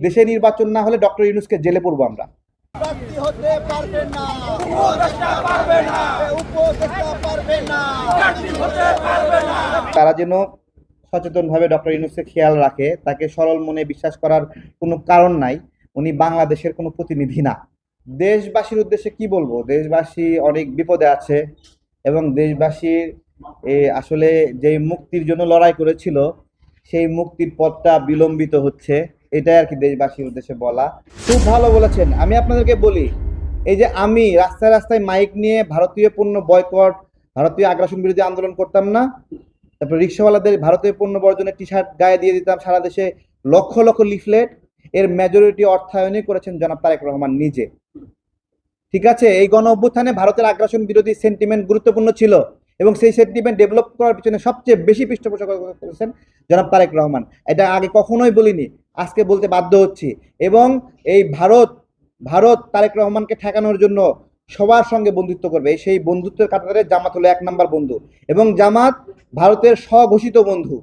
দেশে নির্বাচন না হলে ডক্টর ইউনুসকে জেলে পড়ব আমরা। হতে পারবে না। উপদেষ্টা পারবে না। উপদেষ্টা পারবে না। তারা যেন সচেতনভাবে ডক্টর ইউনুসকে খেয়াল রাখে তাকে সরল মনে বিশ্বাস করার কোনো কারণ নাই। উনি বাংলাদেশের কোনো প্রতিনিধি না। দেশবাসীর উদ্দেশ্যে কি বলব? দেশবাসী অনেক বিপদে আছে এবং দেশবাসীর এ, আসলে যে মুক্তির জন্য লড়াই করেছিল সেই মুক্তির পথটা বিলম্বিত হচ্ছে। এটাই আর কি দেশবাসীর উদ্দেশ্যে বলা। খুব ভালো বলেছেন। আমি আপনাদেরকে বলি, এই যে আমি রাস্তায় রাস্তায় মাইক নিয়ে ভারতীয় পণ্য বয়কট, ভারতীয় আগ্রাসন বিরোধী আন্দোলন করতাম না, তারপর রিক্সাওয়ালাদের ভারতীয় পণ্য বর্জনের টি শার্ট গায়ে দিয়ে দিতাম সারা দেশে লক্ষ লক্ষ লিফলেট। এর মেজরিটি অর্থায়নই করেছেন জনাব তারেক রহমান নিজে। ঠিক আছে, এই গণ অভ্যুত্থানে ভারতের আগ্রাসন বিরোধী সেন্টিমেন্ট গুরুত্বপূর্ণ ছিল। এবং সেই সেন্টিমেন্ট ডেভেলপ করার পিছনে সবচেয়ে বেশি পৃষ্ঠপোষকতা করেছেন জনাব তারেক রহমান। এটা আগে কখনোই বলিনি, আজকে বলতে বাধ্য হচ্ছি। এবং এই ভারত ভারত তারেক রহমানকে ঠেকানোর জন্য সবার সঙ্গে বন্ধুত্ব করবে। সেই বন্ধুত্বের কাতারে জামাত হলো এক নম্বর বন্ধু। এবং জামাত ভারতের স্বঘোষিত বন্ধু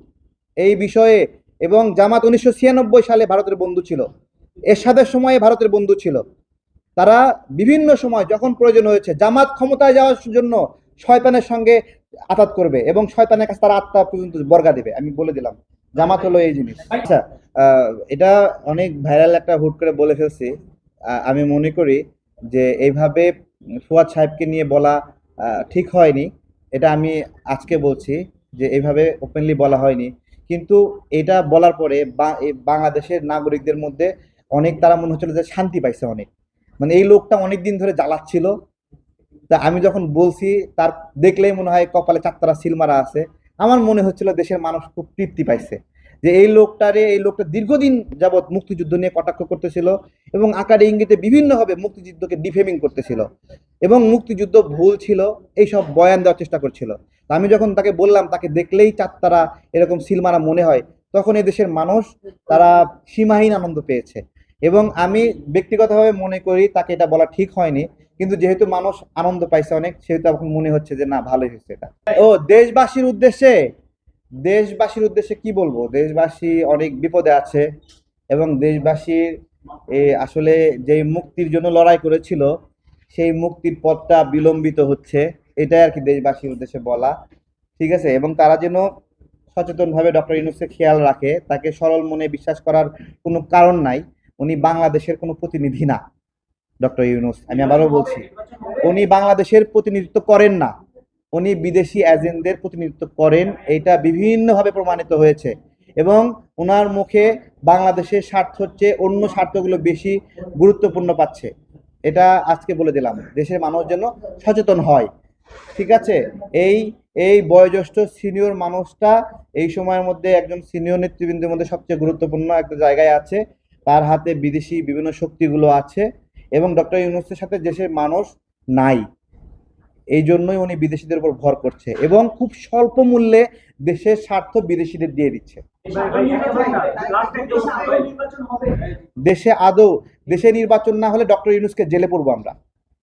এই বিষয়ে। এবং জামাত উনিশশো ছিয়ানব্বই সালে ভারতের বন্ধু ছিল। এরশাদের সময়ে ভারতের বন্ধু ছিল। তারা বিভিন্ন সময় যখন প্রয়োজন হয়েছে, জামাত ক্ষমতায় যাওয়ার জন্য শয়তানের সঙ্গে আঘাত করবে এবং শয়তানের কাছে তারা আত্মা পর্যন্ত বর্গা দেবে, আমি বলে দিলাম। জামাত হলো এই জিনিস। আচ্ছা এটা অনেক ভাইরাল একটা হুট করে বলে ফেলছি। আমি মনে করি যে এইভাবে ফুয়াদ সাহেবকে নিয়ে বলা ঠিক হয়নি। এটা আমি আজকে বলছি যে এইভাবে ওপেনলি বলা হয়নি। কিন্তু এটা বলার পরে বাংলাদেশের নাগরিকদের মধ্যে অনেক তারা মনে হচ্ছিল যে শান্তি পাইছে অনেক। মানে এই লোকটা অনেক দিন ধরে জ্বালাচ্ছিল তা আমি যখন বলছি, তার দেখলেই মনে হয় কপালে চারতারা সিলমারা আছে। আমার মনে হচ্ছিল দেশের মানুষ খুব তৃপ্তি পাইছে যে এই লোকটারে, এই লোকটা দীর্ঘদিন যাবৎ মুক্তিযুদ্ধ নিয়ে কটাক্ষ করতেছিল এবং আকারে ইঙ্গিতে বিভিন্নভাবে মুক্তিযুদ্ধকে ডিফেমিং করতেছিল এবং মুক্তিযুদ্ধ ভুল ছিল, এইসব বয়ান দেওয়ার চেষ্টা করছিল। আমি যখন তাকে বললাম, তাকে দেখলেই চারতারা এরকম সিলমারা মনে হয়, তখন এই দেশের মানুষ তারা সীমাহীন আনন্দ পেয়েছে। এবং আমি ব্যক্তিগতভাবে মনে করি তাকে এটা বলা ঠিক হয়নি, কিন্তু যেহেতু মানুষ আনন্দ পাইছে অনেক, সেহেতু এখন মনে হচ্ছে যে না, ভালোই হয়েছে এটা। ও, দেশবাসীর উদ্দেশ্যে দেশবাসীর উদ্দেশ্যে কি বলব? দেশবাসী অনেক বিপদে আছে এবং দেশবাসীর আসলে যে মুক্তির জন্য লড়াই করেছিল, সেই মুক্তির পথটা বিলম্বিত হচ্ছে, এটাই আর কি দেশবাসীর উদ্দেশ্যে বলা। ঠিক আছে? এবং তারা যেন সচেতনভাবে ডক্টর ইউনুসকে খেয়াল রাখে, তাকে সরল মনে বিশ্বাস করার কোনো কারণ নাই। উনি বাংলাদেশের কোনো প্রতিনিধি না, ডক্টর ইউনুস। আমি আবারও বলছি, উনি বাংলাদেশের প্রতিনিধিত্ব করেন না। উনি বিদেশি এজেন্টদের প্রতিনিধিত্ব করেন। এটা বিভিন্নভাবে প্রমাণিত হয়েছে। এবং ওনার মুখে বাংলাদেশের স্বার্থ হচ্ছে অন্য স্বার্থগুলো বেশি গুরুত্বপূর্ণ পাচ্ছে। এটা আজকে বলে দিলাম, দেশের মানুষ যেন সচেতন হয়। ঠিক আছে? এই এই বয়োজ্যেষ্ঠ সিনিয়র মানুষটা এই সময়ের মধ্যে একজন সিনিয়র নেতৃবৃন্দের মধ্যে সবচেয়ে গুরুত্বপূর্ণ একটা জায়গায় আছে। তার হাতে বিদেশি বিভিন্ন শক্তিগুলো আছে এবং ডক্টর ইউনুসের সাথে দেশের মানুষ নাই, এই জন্যই উনি বিদেশিদের উপর ভর করছে এবং খুব স্বল্প মূল্যে দেশের স্বার্থ বিদেশিদের দিয়ে দিচ্ছে। দেশে আদৌ, দেশে নির্বাচন না হলে ডক্টর ইউনুসকে জেলে পড়ব আমরা।